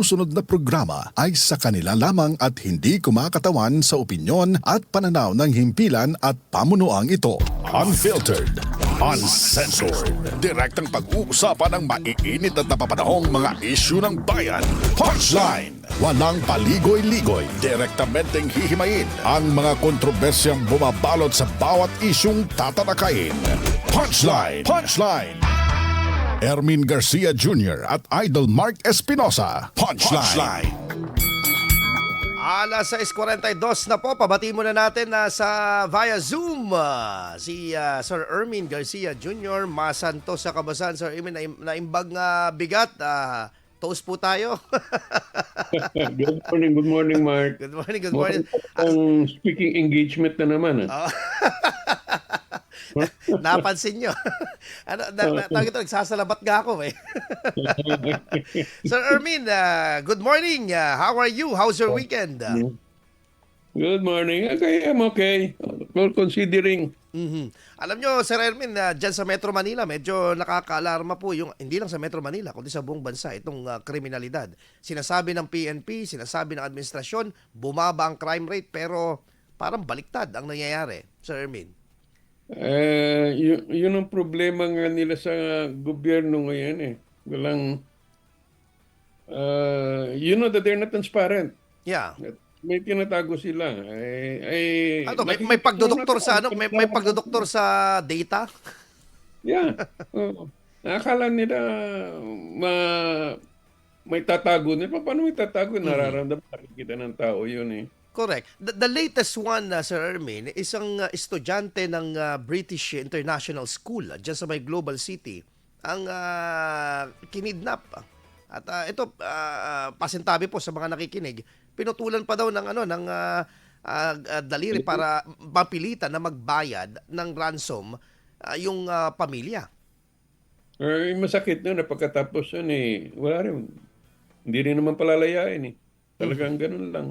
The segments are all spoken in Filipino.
Susunod na programa ay sa kanila lamang at hindi kumakatawan sa opinyon at pananaw ng himpilan at pamunuang ito. Unfiltered, uncensored, direktang pag-uusapan ng maiinit at napapanahong mga isyu ng bayan. Punchline! Walang paligoy-ligoy, direktamenteng hihimayin ang mga kontrobersyang bumabalot sa bawat isyung tatalakayin. Punchline! Punchline! Ermin Garcia Jr. at Idol Mark Espinosa. Punchline. Alas 6.42 na po, pabati muna natin na sa via Zoom ah, si ah, Sir Ermin Garcia Jr. Masanto sa Kabasan. Sir Ermin, naim- naimbag nga bigat. ah, toast po tayo. good morning, good morning, Mark. good morning, good morning. Ang speaking engagement na naman. Ah. Napansin nyo. ano, na, na, tawag ito, nagsasalabat nga ako eh. Sir Ermin, ah, good morning. Ah, how are you? How's your weekend? Ah, Good morning. Okay, I'm okay. Well, considering Mhm. Alam nyo, Sir Ermin, na dyan sa Metro Manila, medyo nakakaalarma po yung, hindi lang sa Metro Manila, kundi sa buong bansa, itong ah, kriminalidad. Sinasabi ng PNP, sinasabi ng administrasyon, bumaba ang crime rate, pero parang baliktad ang nangyayari, Sir Ermin. Uh, y- yun ang problema nga nila sa gobyerno ngayon eh. Walang uh, you know that they're not transparent. Yeah. May tinatago sila. Ay, ay, Ano, may, may pagdodoktor sa ano, may, may pagdodoktor sa data? Yeah. Oo. Nakakala nila ma may tatago nila. Paano may tatago? Nararamdaman, nakikita ng tao yun eh. Correct. The, the latest one, uh, Sir Ermin, isang uh, estudyante ng uh, British International School uh, dyan sa may Global City ang uh, kinidnap. At uh, ito, uh, pasintabi po sa mga nakikinig, pinutulan pa daw ng, ano, ng uh, uh, uh, daliri para mapilitan na magbayad ng ransom uh, yung uh, pamilya. Ay, masakit nun na pagkatapos yun eh. Wala rin. Hindi rin naman palalayain eh. Talagang ganun lang.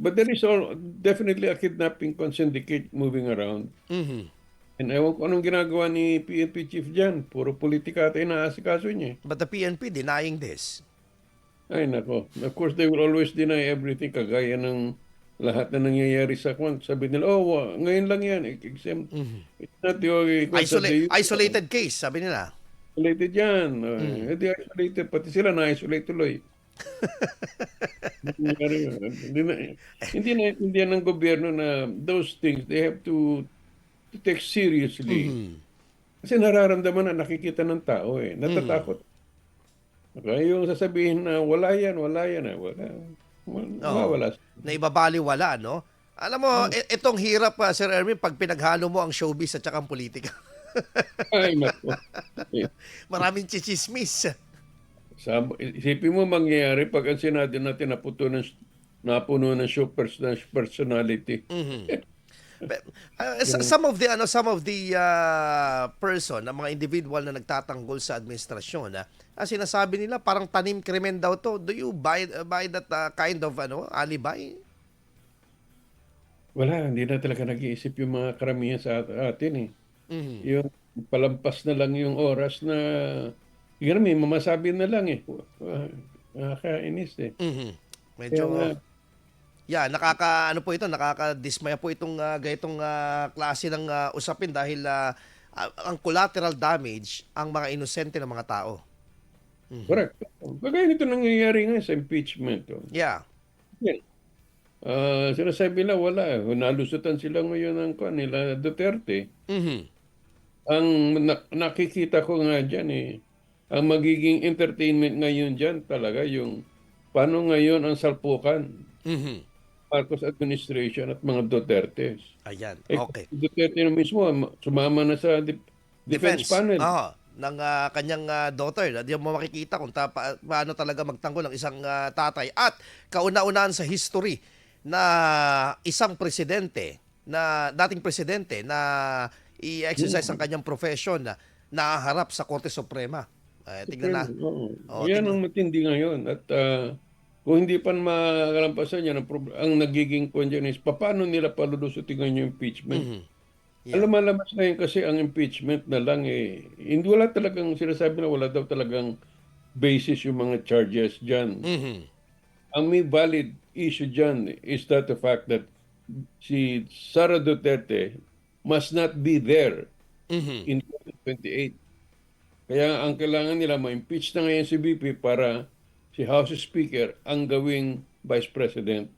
But there is all, definitely a kidnapping syndicate moving around. Mhm. And ewan ko anong ginagawa ni PNP chief dyan. Puro politika tayo na asikaso niya. eh. But the PNP denying this. Ay nako. Of course, they will always deny everything kagaya ng lahat na nangyayari sa kwan. Sabi nila, oh, wa- ngayon lang yan. Exempt. It's not the, sa Isolated, case, sabi nila. Isolated yan. Uh, Hindi isolated. Pati sila na-isolate tuloy. Hindi na, hindi na hindi ng gobyerno na those things they have to to take seriously. Kasi nararamdaman na nakikita ng tao eh. Natatakot. Okay, yung sasabihin na wala yan, wala yan, eh, wala. Wala, wala. na ibabaliwala, no? Alam mo, i- itong hirap, ah, Sir Erwin, pag pinaghalo mo ang showbiz at saka ang politika. Ay. Maraming chichismis. Sa, isipin mo mangyayari pag ang Senado natin naputo ng, napuno ng person, personality. Pe- ah, s- some of the ano some of the ah, person, ang mga individual na nagtatanggol sa administrasyon, ah, ah, sinasabi nila parang tanim krimen daw to. Do you buy buy that ah, kind of ano alibi? Wala, hindi na talaga nag-iisip yung mga karamihan sa at- atin eh. Mhm. Yung palampas na lang yung oras na, yun may mamasabi na lang eh. Uh, nakakainis eh. Mhm. Medyo Kaya nga, Yeah, nakaka ano po ito, nakakadismaya po itong uh, ganitong ah, klase ng ah, usapin dahil ah, ah, ang collateral damage ang mga inosente ng mga tao. correct. Kagaya nito nangyayari nga sa impeachment. Oh. Yeah. Yan. Ah, sinasabi nila wala. eh. Nalusutan sila ngayon ng kuan nila Duterte. Mhm. Ang na- nakikita ko nga dyan eh, ang magiging entertainment ngayon dyan talaga yung paano ngayon ang salpukan Mhm. Marcos administration at mga Dutertes. Ayan. Eh, Okay. Duterte na mismo, ma- sumama na sa de- defense, panel. Oo. ng ah, kanyang ah, daughter. Di mo makikita kung ta- pa- paano talaga magtanggol ang isang ah, tatay. At kauna-unahan sa history na isang presidente, na dating presidente na i-exercise ang kanyang profession na naharap sa Korte Suprema. Eh, tignan na. Oo. Oo, Yan tingnan. ang matindi ngayon. At ah, kung hindi pa makalampasan yan, ang, prob- ang nagiging kwan dyan is, paano nila palulusutin yung impeachment? Mhm. Yeah. Alam malamas ngayon kasi ang impeachment na lang eh, hindi wala talagang sinasabi na wala daw talagang basis yung mga charges dyan. Mhm. Ang may valid issue dyan is that the fact that si Sara Duterte must not be there Mhm. in 2028. Kaya ang kailangan nila ma-impeach na ngayon si BP para si House Speaker ang gawing Vice President.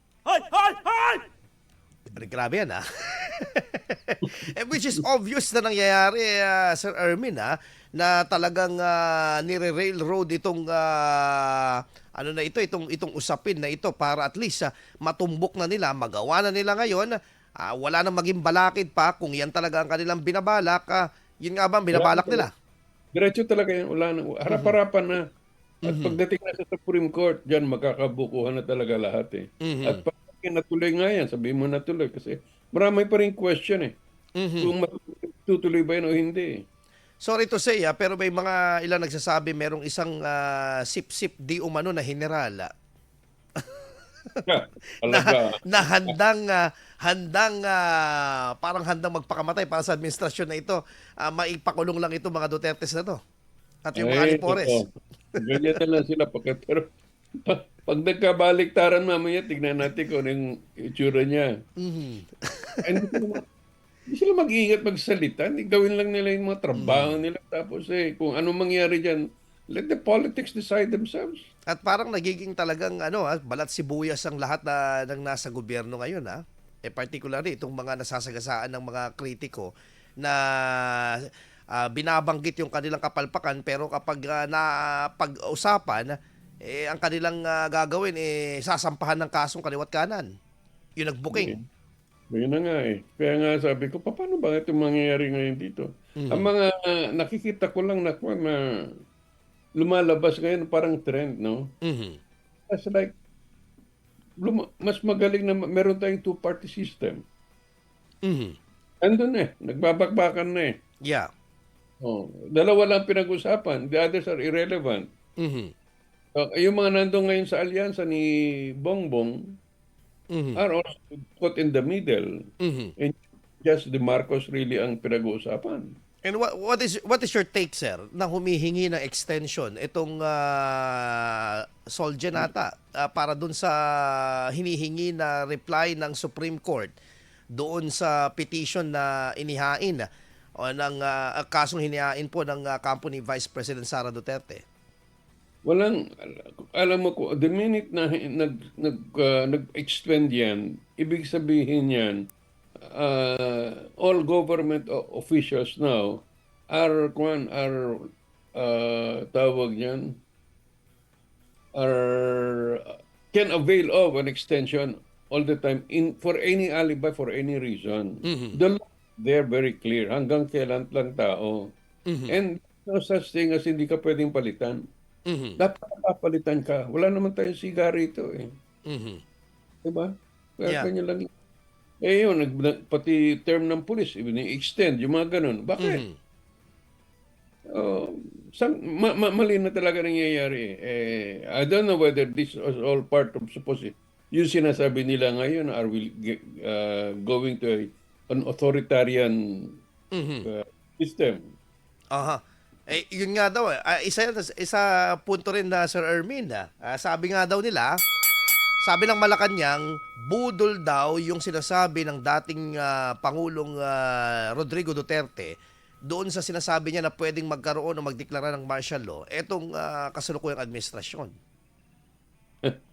Grabe yan, ah. Eh, Which is obvious na nangyayari, ah, Sir Ermin, ah, na talagang ah, nire-railroad itong ah, ano na ito, itong itong usapin na ito para at least ah, matumbok na nila, magawa na nila ngayon. ah, wala nang maging balakid pa kung yan talaga ang kanilang binabalak. ah, yun nga ba ang binabalak nila? Diretso talaga yan. Wala na. Harap-harapan na. At pagdating na sa Supreme Court, dyan magkakabukuhan na talaga lahat eh. Mhm. At pag natuloy nga yan, sabihin mo natuloy kasi marami pa rin question eh. Mhm. Kung matutuloy ba yan o hindi. Sorry to say, ah, pero may mga ilan nagsasabi merong isang ah, sip-sip di umano na general na, na handang ah, handang ah, parang handang magpakamatay para sa administrasyon na ito. Ah, maipakulong lang ito mga Dutertes na to. At yung mga Alipores. oo. Ganyan na lang sila. Pag, pero pag, pag nagkabaliktaran mamaya, tignan natin kung ano yung itsura niya. Mhm. Ay, Hindi sila, mag-iingat magsalita. Hindi gawin lang nila yung mga trabaho nila. Tapos eh, kung ano mangyari dyan, let the politics decide themselves. At parang nagiging talagang ano, ah, balat sibuyas ang lahat na ng nasa gobyerno ngayon ha. Eh particularly itong mga nasasagasaan ng mga kritiko na ah, binabanggit yung kanilang kapalpakan pero kapag ah, na pag-usapan eh ang kanilang ah, gagawin eh sasampahan ng kasong kaliwat kanan. Yung nagbuking. Yun na nga eh. Kaya nga sabi ko, "Pa- paano ba ito mangyayari ngayon dito? Ang mga uh, nakikita ko lang na, na lumalabas ngayon parang trend, no? Mhm. That's like, luma- mas magaling na meron tayong two-party system. Mhm. Andun eh, nagbabakbakan na eh. Yeah. Oh, dalawa lang pinag-usapan, the others are irrelevant. Mhm. So, yung mga nandun ngayon sa alyansa ni Bongbong Mhm. are also put in the middle. Mhm. And just the Marcos really ang pinag-uusapan. And what what is what is your take sir na humihingi ng extension itong uh, Solgenata ah, para dun sa hinihingi na reply ng Supreme Court doon sa petition na inihain o ng ah, kasong hinihain po ng ah, kampo Vice President Sara Duterte. Walang, alam mo ko, the minute na nag, nag, uh, nag-extend yan, ibig sabihin yan, uh, all government officials now are, kwan, are, uh, tawag yan, are, can avail of an extension all the time in for any alibi, for any reason. The law, they're very clear. Hanggang kailan lang tao. And no such thing as hindi ka pwedeng palitan. Mhm. Dapat papalitan ka. Wala naman tayong sigarito eh. Mhm. Diba? Kaya Yeah. kanya lang. Eh yun, nag, pati term ng pulis, extend yung mga ganun. Bakit? Mhm. Oh, some, ma, ma, mali na talaga nangyayari. Eh, I don't know whether this was all part of suppose yung sinasabi nila ngayon, are we uh, going to a, an authoritarian Mhm. uh, system? Aha. Eh, yun nga daw. Ah, isa, isa punto rin na Sir Ermin. Ah, sabi nga daw nila, sabi ng Malacanang, budol daw yung sinasabi ng dating ah, Pangulong ah, Rodrigo Duterte doon sa sinasabi niya na pwedeng magkaroon o magdeklara ng martial law etong ah, kasalukuyang administrasyon.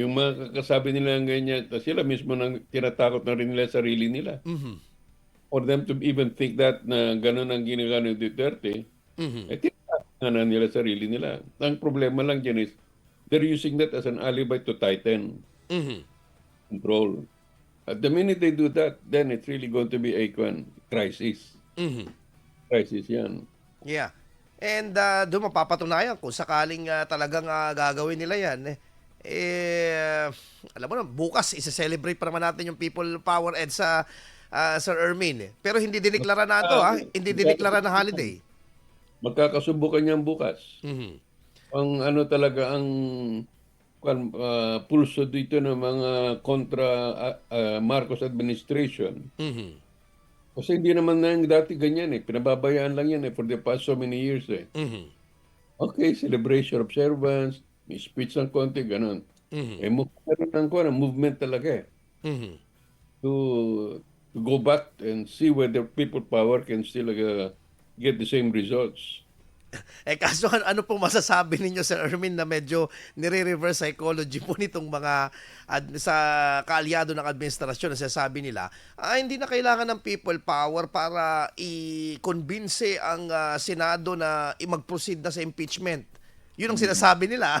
Yung mga kakasabi nila ng ganyan, sila mismo nang tinatakot na rin nila sarili nila. Mhm. For them to even think that na gano'n ang ginagawa ni Duterte, Mhm. eh tinatakot na, na nila sarili nila. Ang problema lang dyan is, they're using that as an alibi to tighten Mhm. control. At the minute they do that, then it's really going to be a crisis. Mhm. Crisis yan. Yeah. And uh, doon mapapatunayan kung sakaling ah, talagang ah, gagawin nila yan, eh, eh, alam mo na, bukas isa-celebrate pa naman natin yung People Power Ed sa ah, Sir Ermin. eh. Pero hindi dineklara na ito, ha? Hindi dineklara na holiday. Magkakasubukan yan bukas. Mhm. Ang ano talaga, ang ah, pulso dito ng mga kontra ah, Marcos administration. Mhm. Kasi hindi naman na yung dati ganyan eh. Pinababayaan lang yan eh for the past so many years eh. Mhm. Okay, celebration observance, may speech ng konti, ganun. Eh, mo- meron ng kuwan, movement talaga eh. Mhm. To, to go back and see whether people power can still uh, get the same results. Eh kaso ano, pong masasabi ninyo Sir Ermin na medyo nire-reverse psychology po nitong mga ad- sa kaalyado ng administrasyon na sinasabi nila, ah, hindi na kailangan ng people power para i-convince ang ah, Senado na mag-proceed na sa impeachment. Yun ang sinasabi nila.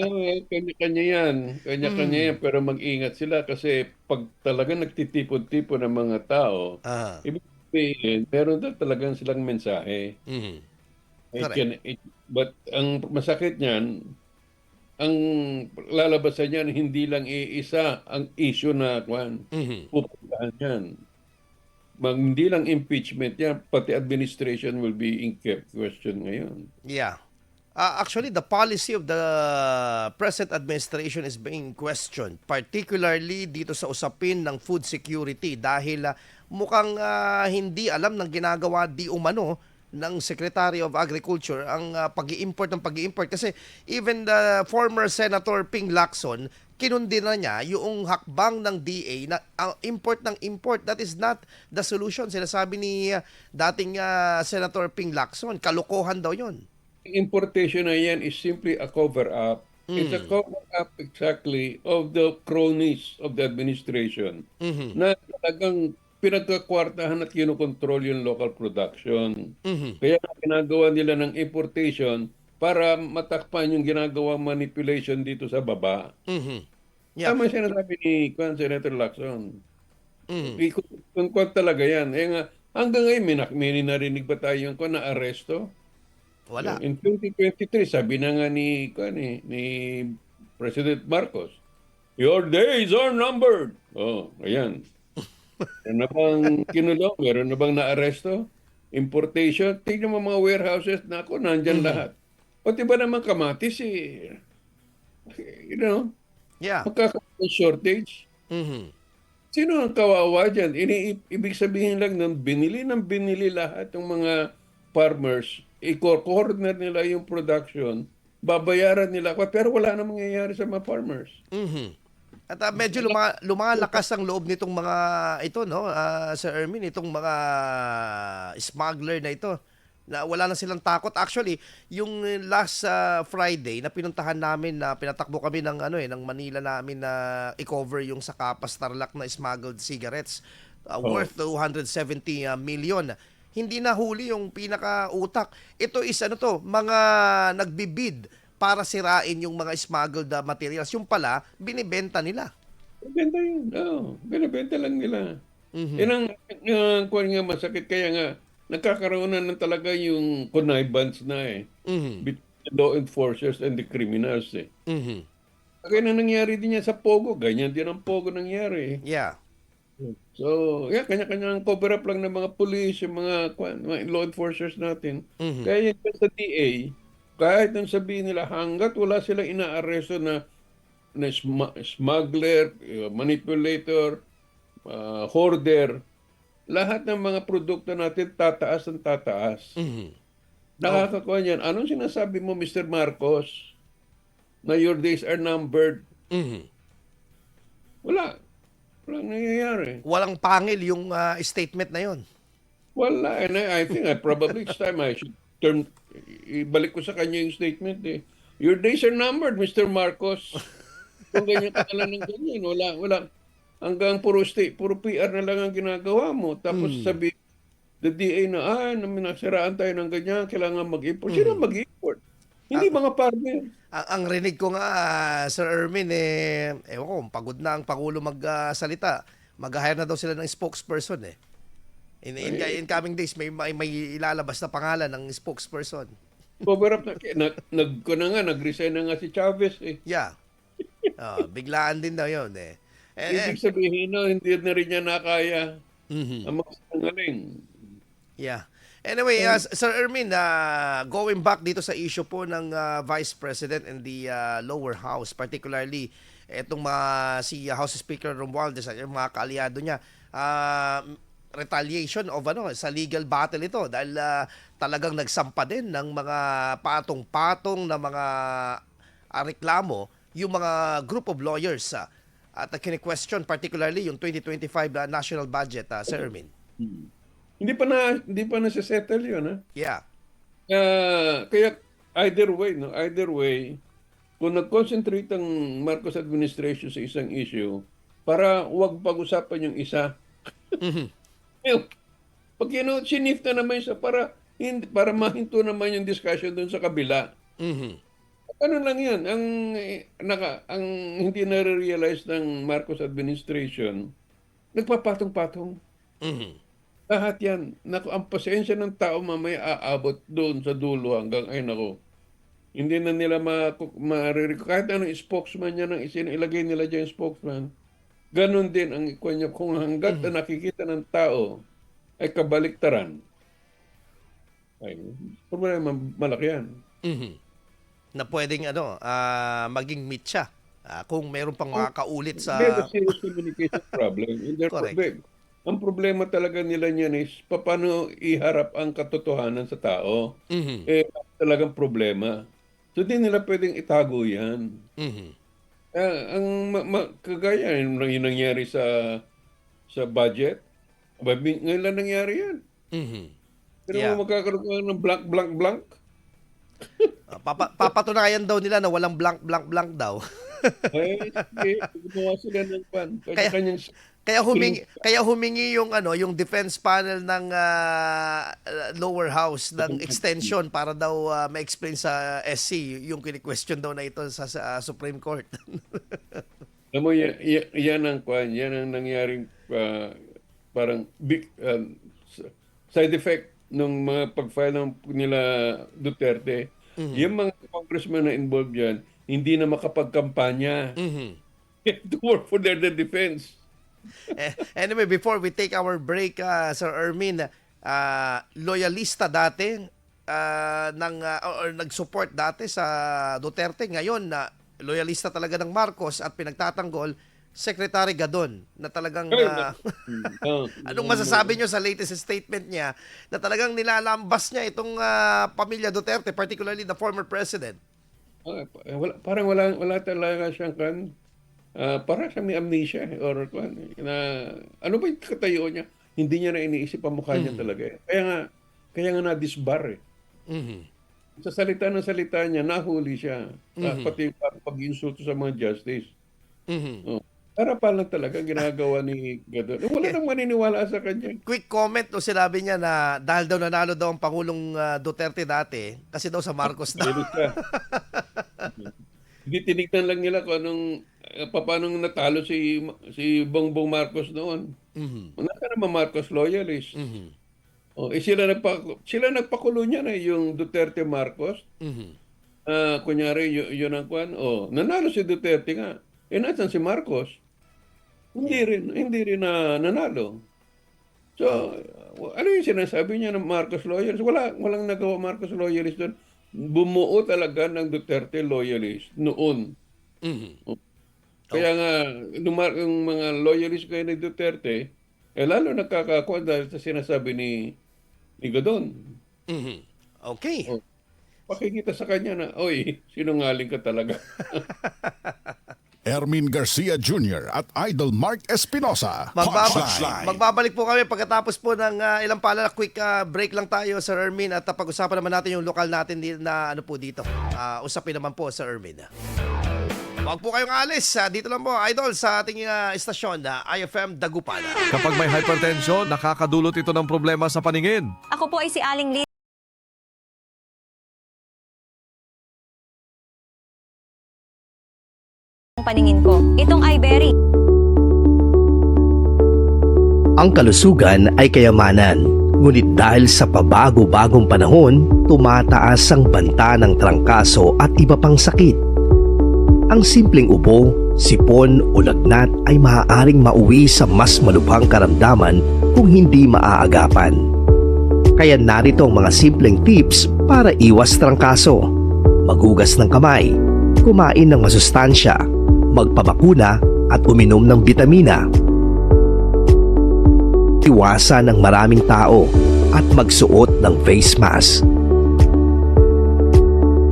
Eh, kanya-kanya yan. Kanya-kanya yan. Pero mag-ingat sila kasi pag talaga nagtitipon-tipon ng mga tao, Ah. ibig sabihin, meron daw talagang silang mensahe. Mhm. It Correct. can- it- but ang masakit niyan, ang lalabasan niyan, hindi lang iisa ang issue na kwan, Mhm. pupuntahan yan. Mag, hindi lang impeachment yan, pati administration will be in question ngayon. Yeah. Uh, actually, the policy of the present administration is being questioned, particularly dito sa usapin ng food security dahil ah, mukhang ah, hindi alam ng ginagawa di umano ng Secretary of Agriculture ang ah, pag-i-import ng pag-i-import. Kasi even the former Senator Ping Lacson kinundi na niya yung hakbang ng DA na ang import ng import. That is not the solution. Sinasabi ni ah, dating ah, Senator Ping Lacson kalokohan daw yon importation na yan is simply a cover-up. It's a cover-up exactly of the cronies of the administration na talagang pinagkakwartahan at kinukontrol yung local production. Kaya ginagawa nila ng importation para matakpan yung ginagawa manipulation dito sa baba. Mhm. Yeah. Tama yung sinasabi ni Kwan, Senator Lacson. Mhm. Kung, kung kwan talaga yan. Eh nga, hanggang ngayon, may, may narinig ba tayo yung kwan na aresto? Wala. In 2023, sabi na nga ni, kwan, eh, ni President Marcos, Your days are numbered. Oh, ayan. Meron na bang kinulong? Meron na bang naaresto? Importation? Tingnan mo mga warehouses na ako, nandyan lahat. Pati ba naman kamatis eh? You know, Yeah. magkakaroon ng shortage. Mhm. Sino ang kawawa dyan? Ini, ibig sabihin lang ng binili ng binili lahat ng mga farmers, i-corner nila yung production, babayaran nila ako, pero wala na mangyayari sa mga farmers. Mhm. At ah, medyo luma- lumalakas ang loob nitong mga ito no, ah, Sir Ermin, itong mga smuggler na ito na wala na silang takot. Actually, yung last ah, Friday na pinuntahan namin na pinatakbo kami ng ano eh ng Manila namin na i-cover yung sa Kapas Tarlac na smuggled cigarettes ah, Oh. worth 270 ah, million. Hindi na huli yung pinaka-utak. Ito is ano to, mga nagbibid para sirain yung mga smuggled ah, materials. Yung pala, binibenta nila. Benta yun. Oo, binibenta lang nila. Yan ang, ang kuwan nga masakit. Kaya nga, nagkakaroon na talaga yung connivance na eh. Mhm. Between the law enforcers and the criminals eh. Mhm. Kaya na nangyari din yan sa Pogo. Ganyan din ang Pogo nangyari eh. Yeah. So, yeah, kanya-kanyang cover up lang ng mga police, yung mga, kwan- mga law enforcers natin. Mhm. Kaya yun sa DA, kahit nang sabihin nila hanggat wala silang inaaresto na, na smuggler, uh, manipulator, uh, hoarder, lahat ng mga produkto natin tataas ang tataas. Mhm. Nakakakuha niyan. Anong sinasabi mo, Mr. Marcos, na your days are numbered? Mhm. Wala. Walang nangyayari. Walang pangil yung ah, statement na yon. Wala. And I, I think I probably it's time I should turn, ibalik ko sa kanya yung statement eh. Your days are numbered, Mr. Marcos. Kung ganyan ka lang ng ganyan, wala, wala. Hanggang puro state, puro PR na lang ang ginagawa mo. Tapos sabi, the DA na, ah, nasiraan tayo ng ganyan, kailangan mag-import. Sino mag-import? Hindi mga partner. Ang, ang rinig ko nga, ah, Sir Ermin, eh, ewan ko, pagod na ang Pangulo magsalita. Mag-hire na daw sila ng spokesperson eh. In, in, in coming days, may, may, may ilalabas na pangalan ng spokesperson. Cover up na, na, nag, ko na nga, nag-resign na nga si Chavez eh. Yeah. Ah, biglaan din daw yun eh. Eh, Ibig sabihin na, hindi na rin niya nakaya mhm. ang mga. Yeah. Anyway, uh, Sir Ermin, uh, going back dito sa issue po ng uh, Vice President and the uh, lower house, particularly itong mga si House Speaker Romualdez at yung mga kaalyado niya, uh, retaliation of ano sa legal battle ito dahil ah, talagang nagsampa din ng mga patong-patong na mga ah, reklamo yung mga group of lawyers ah, at uh, question particularly yung 2025 na national budget ah, Sir Ermin. Hindi pa na hindi pa na settle 'yun, ha? Yeah. Ah, kaya either way, no, either way, kung nag-concentrate ang Marcos administration sa isang issue, para wag pag-usapan yung isa. Yung, Pag yun, sinif na naman siya para hindi, para mahinto naman yung discussion doon sa kabila. Mhm. Ano lang yan, ang, eh, naka, ang hindi na-realize ng Marcos administration, nagpapatong-patong. Mhm. Lahat yan. Naku, ang pasensya ng tao mamaya aabot doon sa dulo hanggang, ay nako, hindi na nila ma, maririg. Kahit anong spokesman niya nang isin, ilagay nila dyan yung spokesman, ganun din ang ikon niya. Kung hanggat na nakikita ng tao ay kabaliktaran, ay problema malaki yan. Mhm. Na pwedeng ano, ah, maging meet siya. Ah, kung meron pang makakaulit sa There's a serious communication problem. And Correct. babe, ang problema talaga nila niyan is paano iharap ang katotohanan sa tao. Mhm. Eh, talagang problema. So, di nila pwedeng itago yan. Mhm. Ah, ang ma- ma- kagaya yung, nangyari sa sa budget, aba, bi- ngayon lang nangyari yan. Mhm. Pero Yeah. magkakaroon ka ng blank, blank, blank. Ah, papa, papatunayan daw nila na walang blank blank blank daw. Ay, sige, gumawa sila ng pan. Kaya- Kanya-kanyang Kaya humingi kaya humingi yung ano, yung defense panel ng ah, lower house ng extension para daw ah, ma-explain sa SC yung kini-question daw na ito sa, sa ah, Supreme Court. Alam mo, yan, yan, ang kwan, yan ang nangyaring ah, parang big s- side effect ng mga pag-file ng nila Duterte. Yung mga congressman na involved yan, hindi na makapagkampanya. Mhm. to work for their, their defense. Anyway, before we take our break, ah, Sir Ermin, ah, loyalista dati ah, ng ah, or, or nag-support dati sa Duterte, ngayon na loyalista talaga ng Marcos at pinagtatanggol Secretary Gadon na talagang ah, Oh, anong masasabi nyo sa latest statement niya na talagang nilalambas niya itong ah, pamilya Duterte, particularly the former president? Pa- wala, parang wala, wala talaga siyang kan. Ah, para siya may amnesia eh, or kan, na ano ba yung katayo niya? Hindi niya na iniisip ang mukha niya talaga. eh. Kaya nga, kaya nga na-disbar eh. Mhm. Sa salita ng salita niya, nahuli siya. Ah, pati pa- pag-insulto sa mga justice. Mhm. Oh. Para pa lang talaga ginagawa ni Gadon. Wala nang maniniwala sa kanya. quick comment o sinabi niya na dahil daw nanalo daw ang Pangulong ah, Duterte dati kasi daw sa Marcos siya. Hindi tinignan lang nila kung anong uh, paano natalo si si Bongbong Marcos noon. Mhm. Nasa naman Marcos loyalist. Mhm. Oh, eh sila nagpa sila nagpakulo niya na yung Duterte Marcos. Mhm. Ah, kunyari yun, yun ang kwan. Oh, nanalo si Duterte nga. Eh nasan si Marcos? Hindi rin hindi rin na nanalo. So, uh, ano yung sinasabi niya ng Marcos loyalist? Wala walang nagawa Marcos loyalist doon. Bumuo talaga ng Duterte loyalist noon. Mhm. Kaya nga, nung mar- yung mga loyalist kayo ni Duterte, eh lalo nagkakakuha dahil sa sinasabi ni, ni Godon. Mhm. Okay. Oh. Pakikita sa kanya na, oy, sinungaling ka talaga. Ermin Garcia Jr. at Idol Mark Espinosa. Magbaba- Punchline. magbabalik po kami pagkatapos po ng ah, ilang pala quick ah, break lang tayo Sir Ermin at ah, pag-usapan naman natin yung lokal natin na ano po dito. Ah, usapin naman po Sir Ermin. Huwag po kayong alis. Ah, dito lang po, Idol, sa ating ah, istasyon na IFM Dagupan. Kapag may hypertension, nakakadulot ito ng problema sa paningin. Ako po ay si Aling Liz. Ang paningin ko. Itong iBerry. Ang kalusugan ay kayamanan, ngunit dahil sa pabago-bagong panahon, tumataas ang banta ng trangkaso at iba pang sakit. Ang simpleng ubo, sipon o lagnat ay maaaring mauwi sa mas malubhang karamdaman kung hindi maaagapan. Kaya narito ang mga simpleng tips para iwas trangkaso. Magugas ng kamay, kumain ng masustansya, magpabakuna at uminom ng bitamina iwasan ng maraming tao at magsuot ng face mask.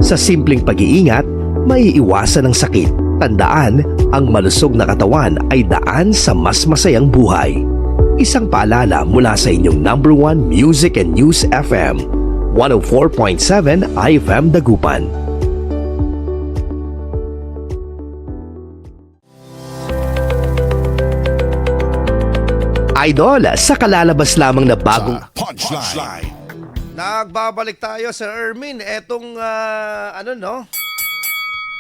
Sa simpleng pag-iingat, maiiwasan ang sakit. Tandaan, ang malusog na katawan ay daan sa mas masayang buhay. Isang paalala mula sa inyong number one Music and News FM, 104.7 IFM Dagupan. Idol, sa kalalabas lamang na bagong Punchline. Nagbabalik tayo sa Ermin. Etong ah, ano no?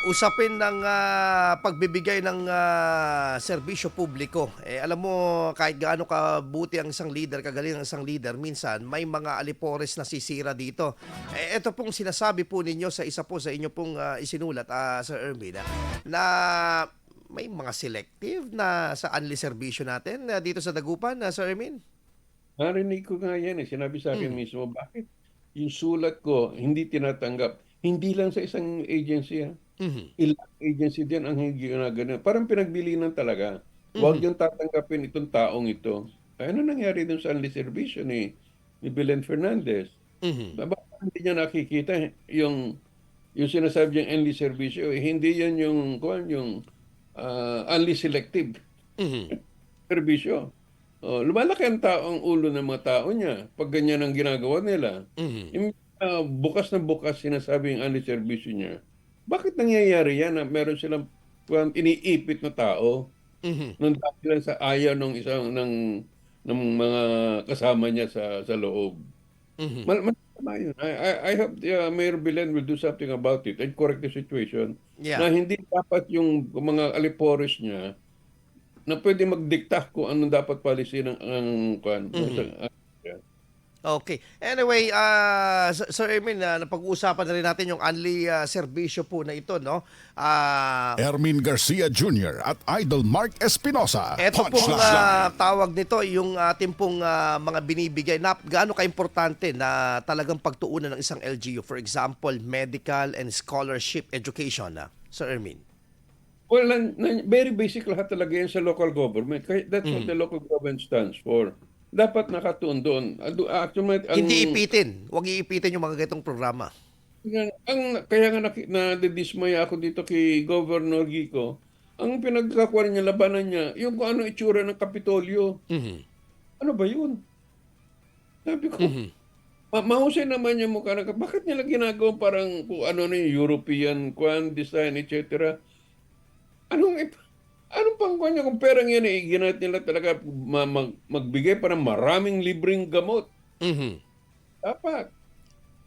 Usapin ng ah, pagbibigay ng ah, serbisyo publiko. Eh alam mo kahit gaano kabuti ang isang leader, kagaling ang isang leader, minsan may mga alipores na sisira dito. Eh ito pong sinasabi po ninyo sa isa po sa inyo pong ah, isinulat ah, Sir Ermin na may mga selective na sa anli serbisyo natin ah, dito sa Dagupan, na Sir Ermin. Narinig ko nga yan eh. Sinabi sa akin mismo, bakit yung sulat ko hindi tinatanggap? Hindi lang sa isang agency ha. Mhm. Ilang agency din ang hindi ginagano. Parang pinagbilinan talaga. Huwag yung tatanggapin itong taong ito. Ay, ano nangyari dun sa Anli Servisyo ni, ni Belen Fernandez? Mhm. Ba- Bakit hindi niya nakikita yung yung sinasabi niyang Anli Servisyo? Eh, hindi yan yung, kuwan, yung uh, Anli Selective Mhm. Servisyo. Oh, lumalaki ang taong ulo ng mga tao niya pag ganyan ang ginagawa nila. Mhm. Yung ah, bukas na bukas sinasabi yung anli servisyo niya. Bakit nangyayari yan na meron silang um, iniipit na tao Mhm. nung dahil lang sa ayaw ng isang ng ng mga kasama niya sa sa loob. Mhm. Mal masama yun. I, I, I hope uh, Mayor Belen will do something about it and correct the situation Yeah. na hindi dapat yung mga alipores niya na pwede magdikta kung ano dapat policy ng ang kwan. Mm-hmm. Okay. Anyway, uh, Sir Ermin, uh, napag-uusapan na rin natin yung Anli uh, serbisyo po na ito, no? Ah, Ermin Garcia Jr. at Idol Mark Espinosa. Ito pong ah, tawag nito, yung ating pong ah, mga binibigay. Na, gaano ka-importante na talagang pagtuunan ng isang LGU? For example, medical and scholarship education, na Sir Ermin. Well, very basic lahat talaga yan sa local government. That's what the local government stands for. Dapat nakatuon doon. Actually, ang, Hindi ipitin. Huwag iipitin yung mga ganitong programa. ang, kaya nga nadidismaya ako dito kay Governor Gico, ang pinagkakuha niya, labanan niya, yung kung ano itsura ng Kapitolyo. Mhm. Ano ba yun? Sabi ko, Mhm. Ma mahusay naman yung mukha na, bakit nila ginagawa parang kung ano na yung European kwan, design, etc. Anong, ip- anong pang kwan niya kung perang yan eh, ginat nila talaga ma- mag- magbigay para maraming libreng gamot. Mhm. Dapat.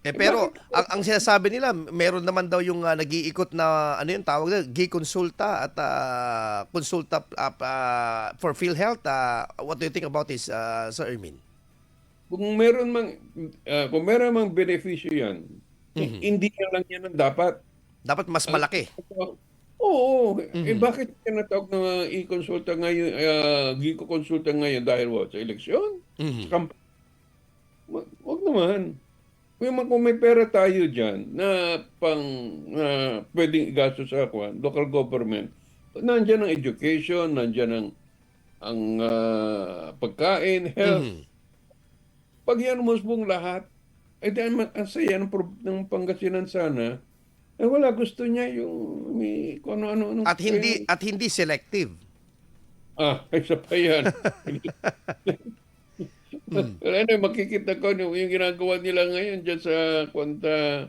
Eh pero ang, ang sinasabi nila, meron naman daw yung ah, nag-iikot na ano yung tawag nila, G-Consulta at ah, Consulta ah, ah, for PhilHealth. ah, what do you think about this, ah, Sir Ermin? Kung meron mang, ah, kung meron mang benepisyo yan, hindi na lang yan ang dapat. Dapat mas malaki. Oo. Eh bakit tinatawag na i-consulta ngayon, uh, Gico-consulta ngayon dahil what? Sa eleksyon? Mhm. Kamp- Wag naman. Kung, may- kung may pera tayo dyan na pang na pwedeng igasto sa kwan, local government, nandiyan ang education, nandiyan ang ang ah, pagkain, health. Mhm. Pag yan musbong lahat, eh di ang, ang saya ng, ng Pangasinan sana, eh wala gusto niya yung may kung ano-ano. At hindi at hindi selective. Ah, isa pa yan. Pero ano, makikita ko yung, yung ginagawa nila ngayon dyan sa kwanta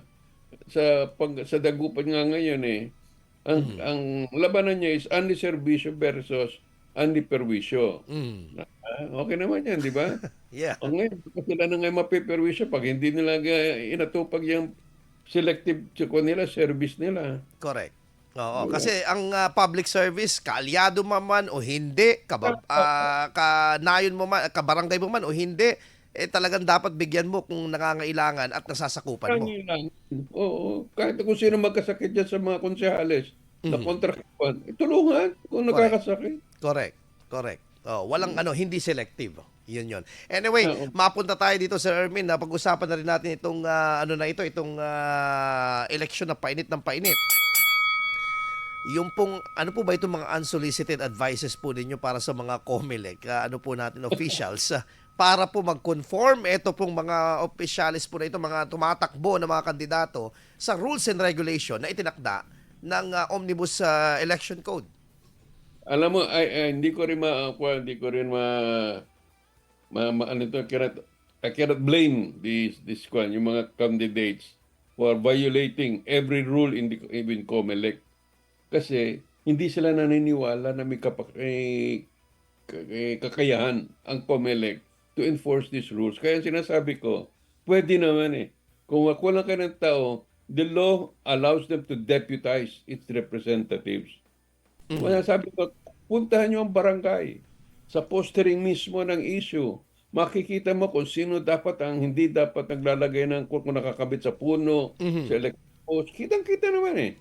sa pag, sa dagupan nga ngayon eh. Ang ang labanan niya is Andy Servisyo versus Andy Perwisyo. Mhm. Ah, okay naman yan, di ba? Yeah. o ngayon, sila na ngayon mapiperwisyo pag hindi nila inatupag yung selective tsukwa nila, service nila. Correct. Oo, kasi ang ah, public service, kaalyado mo man o hindi, kabab, ah, kanayon mo man, kabarangay mo man o hindi, eh talagang dapat bigyan mo kung nangangailangan at nasasakupan mo. Oo. Kahit kung sino magkasakit dyan sa mga konsehales na kontrakipan, itulungan kung nakakasakit. Correct. Correct. Oh, walang ano, hindi selective. Yun yun. Anyway, Oo. mapunta tayo dito Sir Ermin na pag-usapan na rin natin itong ah, ano na ito, itong ah, election na painit ng painit. Yung pong, ano po ba itong mga unsolicited advices po ninyo para sa mga COMELEC, ah, ano po natin, officials, para po mag-conform ito pong mga opisyalis po na ito, mga tumatakbo na mga kandidato sa rules and regulation na itinakda ng ah, Omnibus ah, Election Code. Alam mo, ay, ay, hindi ko rin ma, hindi ko rin ma, ma, ma ano to, cannot, I cannot blame this, this one, yung mga candidates for violating every rule in the, even COMELEC. Kasi, hindi sila naniniwala na may kapak, eh, kakayahan ang COMELEC to enforce these rules. Kaya sinasabi ko, pwede naman eh. Kung wala ka ng tao, the law allows them to deputize its representatives. Kaya sabi ko, puntahan nyo ang barangay sa postering mismo ng issue. Makikita mo kung sino dapat ang hindi dapat naglalagay ng kung nakakabit sa puno, sa electric post. Kitang-kita naman eh.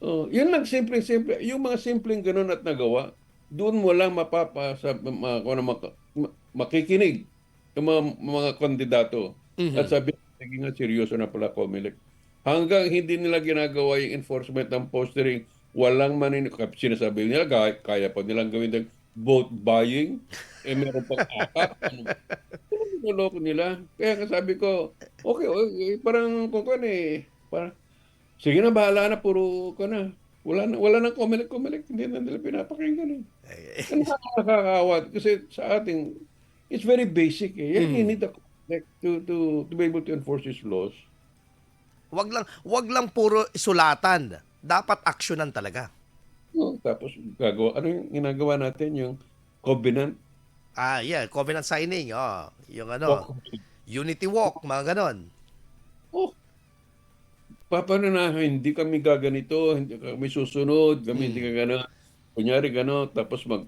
Oh, yun lang, simple-simple. Yung mga simpleng ganun at nagawa, doon mo lang mapapa sa ma, kung ano, ma- makikinig yung mga, mga kandidato. At sabi, naging nga seryoso na pala Comelec. Hanggang hindi nila ginagawa yung enforcement ng postering, walang manin... Sinasabi nila, kaya, kaya pa nilang gawin ng vote buying. Eh, meron pang akap. Ano, ano niloloko nila? Kaya nga sabi ko, okay, okay parang kung kan eh, parang, sige na, bahala na, puro ka na. Wala na, wala nang kumilik, kumilik. Hindi na nila pinapakinggan eh. Ano nakakawa? Kasi sa ating, it's very basic eh. Yan, You need the like, to, to, to be able to enforce these laws. Wag lang wag lang puro isulatan. Dapat aksyonan talaga. Tapos gagawa, ano yung ginagawa natin? Yung covenant. Ah, yeah, covenant signing, oh. Yung ano, unity walk, mga ganon. Oh, pa- paano na hindi kami gaganito, hindi kami susunod, kami hindi ka gana. Kunyari gano, tapos mag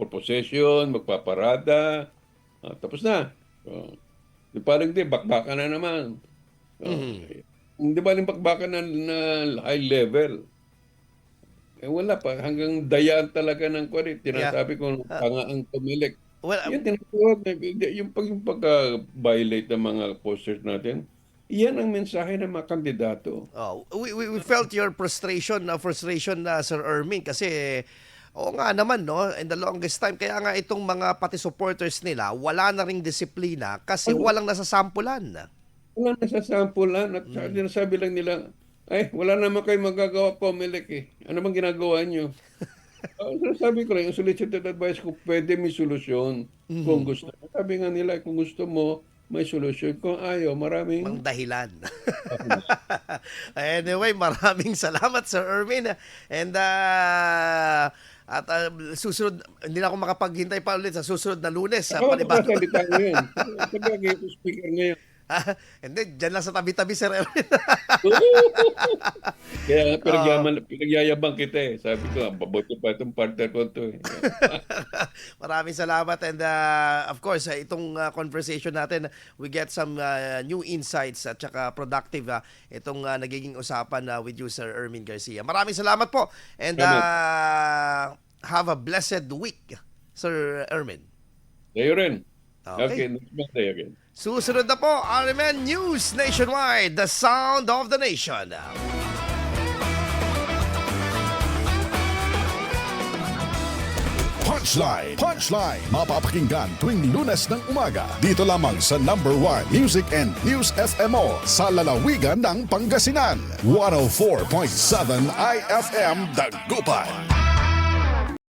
proposition, magpaparada, ah, tapos na. Oh, di parang di, bakbakan na naman. Oh, Hindi ba yung bakbakan na, na high level? Eh wala pa, hanggang dayaan talaga ng kwarit. Tinasabi ko, panga ang tumilik. Well, Yan, tinatawag na, yung, pag, yung pagka-violate ng mga posters natin, yan ang mensahe ng mga kandidato. Oh, we, we, we felt your frustration na frustration na Sir Erming kasi oo nga naman no in the longest time kaya nga itong mga pati supporters nila wala na ring disiplina kasi walang nasasampulan. Wala nasasampulan at mm. sinasabi lang nila, ay, wala naman kayo magagawa Comelec eh. Ano bang ginagawa nyo? uh, sabi ko lang, yung solicited advice ko, pwede may solusyon kung gusto. Sabi nga nila, kung gusto mo, may solusyon. Kung ayaw, maraming... Mang dahilan. anyway, maraming salamat Sir Ermin and uh, at uh, susunod hindi na ako makapaghintay pa ulit sa susunod na lunes sa Ako, panibagong magsasalita ngayon. Pagkagay ko speaker ngayon. Ah, Hindi, dyan lang sa tabi-tabi, Sir Erwin. Kaya pinagyaman, pinagyayabang kita eh. Sabi ko, "Ah, mabuti pa itong partner ko to eh. Maraming salamat. And uh, of course, uh, itong uh, conversation natin, we get some uh, new insights at saka productive uh, itong uh, nagiging usapan uh, with you, Sir Ermin Garcia. Maraming salamat po. And uh, have a blessed week, Sir Ermin. Kayo rin. Okay. Okay, next Monday again. Susunod na po, RMN News Nationwide, the sound of the nation. Punchline! Punchline! Mapapakinggan tuwing lunes ng umaga. Dito lamang sa number one Music and News FMO sa lalawigan ng Pangasinan. 104.7 IFM Dagupan.